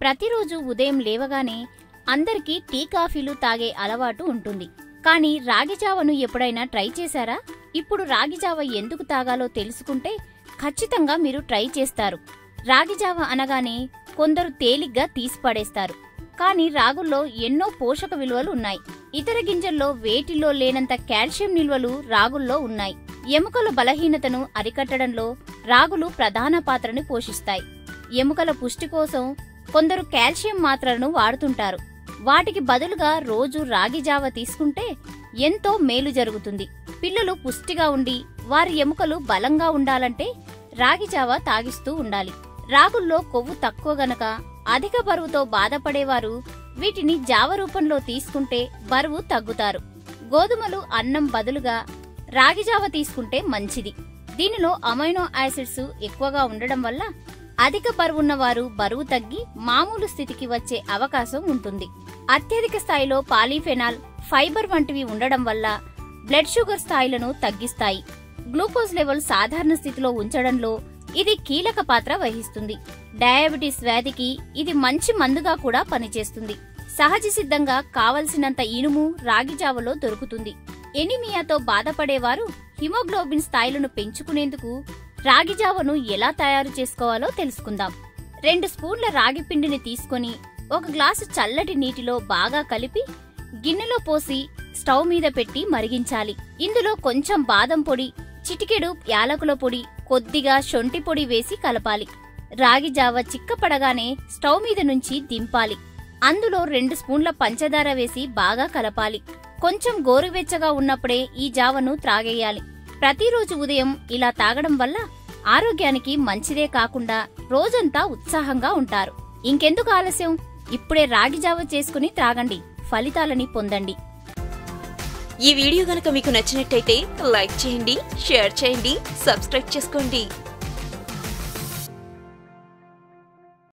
ప్రతిరోజు ఉదయం లేవగానే అందరికీ టీ కాఫీలు తాగే అలవాటు ఉంటుంది. కానీ రాగి జావను ఎప్పుడైనా ట్రై చేశారా? ఇప్పుడు రాగి జావ ఎందుకు తాగాలో తెలుసుకుంటే ఖచ్చితంగా మీరు ట్రై చేస్తారు. రాగి జావ అనగానే కొందరు తేలిగ్గా తీసిపడేస్తారు కానీ రాగుల్లో ఎన్నో పోషక విలువలు ఉన్నాయి. ఇతర గింజల్లో వేటిల్లో లేనంత కాల్షియం నిల్వలు రాగుల్లో ఉన్నాయి. ఎముకల బలహీనతను అరికట్టడంలో రాగులు ప్రధాన పాత్రని పోషిస్తాయి. ఎముకల పుష్టి కోసం కొందరు కాల్షియం మాత్రలను వాడుతుంటారు. వాటికి బదులుగా రోజు రాగి జావ తీసుకుంటే ఎంతో మేలు జరుగుతుంది. పిల్లలు పుష్టిగా ఉండి వారి ఎముకలు బలంగా ఉండాలంటే రాగి జావ తాగిస్తూ ఉండాలి. రాగుల్లో కొవ్వు తక్కువ గనక అధిక బరువుతో బాధపడేవారు వీటిని జావ రూపంలో తీసుకుంటే బరువు తగ్గుతారు. గోధుమలు అన్నం బదులుగా రాగి జావ తీసుకుంటే మంచిది. దీనిలో అమైనో యాసిడ్స్ ఎక్కువగా ఉండడం వల్ల అధిక బరువున్నవారు బరువు తగ్గి మామూలు స్థితికి వచ్చే అవకాశం ఉంటుంది. అత్యధిక స్థాయిలో పాలీఫెనాల్ ఫైబర్ వంటివి ఉండడం వల్ల బ్లడ్ షుగర్ స్థాయిలను తగ్గిస్తాయి. గ్లూకోజ్ లెవెల్ సాధారణ స్థితిలో ఉంచడంలో ఇది కీలక పాత్ర వహిస్తుంది. డయాబెటీస్ వ్యాధికి ఇది మంచి మందుగా కూడా పనిచేస్తుంది. సహజ సిద్ధంగా కావలసినంత ఇనుము రాగి జావలో దొరుకుతుంది. ఎనిమియాతో బాధపడేవారు హిమోగ్లోబిన్ స్థాయిలను పెంచుకునేందుకు రాగి జావను ఎలా తయారు చేసుకోవాలో తెలుసుకుందాం. రెండు స్పూన్ల రాగి పిండిని తీసుకొని ఒక గ్లాసు చల్లటి నీటిలో బాగా కలిపి గిన్నెలో పోసి స్టవ్ మీద పెట్టి మరిగించాలి. ఇందులో కొంచెం బాదం పొడి చిటికెడు యాలకుల పొడి కొద్దిగా శొంఠి పొడి వేసి కలపాలి. రాగి జావ చిక్కపడగానే స్టవ్ మీద నుంచి దింపాలి. అందులో రెండు స్పూన్ల పంచదార వేసి బాగా కలపాలి. కొంచెం గోరువెచ్చగా ఉన్నప్పుడే ఈ జావను త్రాగేయాలి. ప్రతిరోజు ఉదయం ఇలా తాగడం వల్ల ఆరోగ్యానికి మంచిదే కాకుండా రోజంతా ఉత్సాహంగా ఉంటారు. ఇంకెందుకు ఆలస్యం? ఇప్పుడే రాగి జావ చేసుకుని త్రాగండి. ఫలితాలని పొందండి. ఈ వీడియో గనక మీకు నచ్చినట్టయితే లైక్ చేయండి షేర్ చేయండి సబ్స్క్రైబ్ చేసుకోండి.